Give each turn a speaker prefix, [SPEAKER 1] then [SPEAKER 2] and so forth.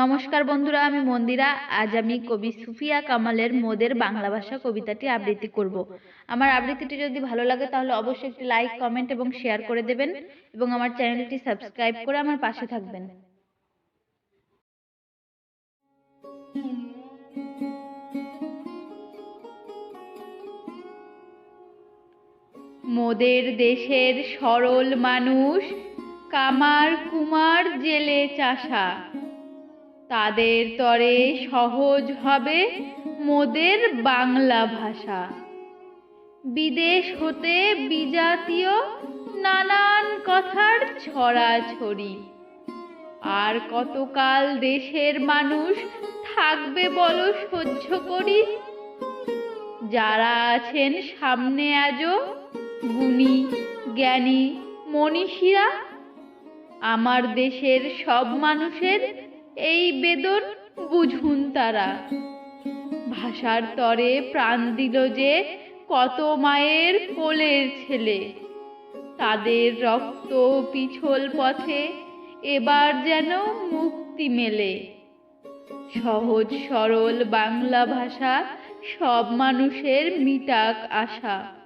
[SPEAKER 1] নমস্কার বন্ধুরা, আমি মন্দিরা। আজ আমি কবি সুফিয়া কামালের মোদের বাংলা ভাষা কবিতাটি আবৃত্তি করব। আমার আবৃত্তিটি যদি ভালো লাগে, তাহলে অবশ্যই একটি লাইক, কমেন্ট এবং শেয়ার করে দেবেন এবং আমার চ্যানেলটি সাবস্ক্রাইব করে আমার পাশে থাকবেন। মোদের দেশের সরল মানুষ, কামার কুমার জেলে চাষা। তাদের তরে সহজ হবে মোদের বাংলা ভাষা। বিদেশ হতে বিজাতীয় নানান কথার ছড়াছড়ি। আর কতকাল দেশের মানুষ থাকবে বলো সহ্য করি? যারা আছেন সামনে আজও, গুণী, জ্ঞানী, মনীষীরা, আমার দেশের সব মানুষের এই বেদন বুঝুন তারা। ভাষার তরে প্রাণ দিল যে কত মায়ের কোলের ছেলে। তাদের রক্ত পিছল পথে এবার যেন মুক্তি মেলে। সহজ সরল বাংলা ভাষা সব মানুষের মিটাক আশা।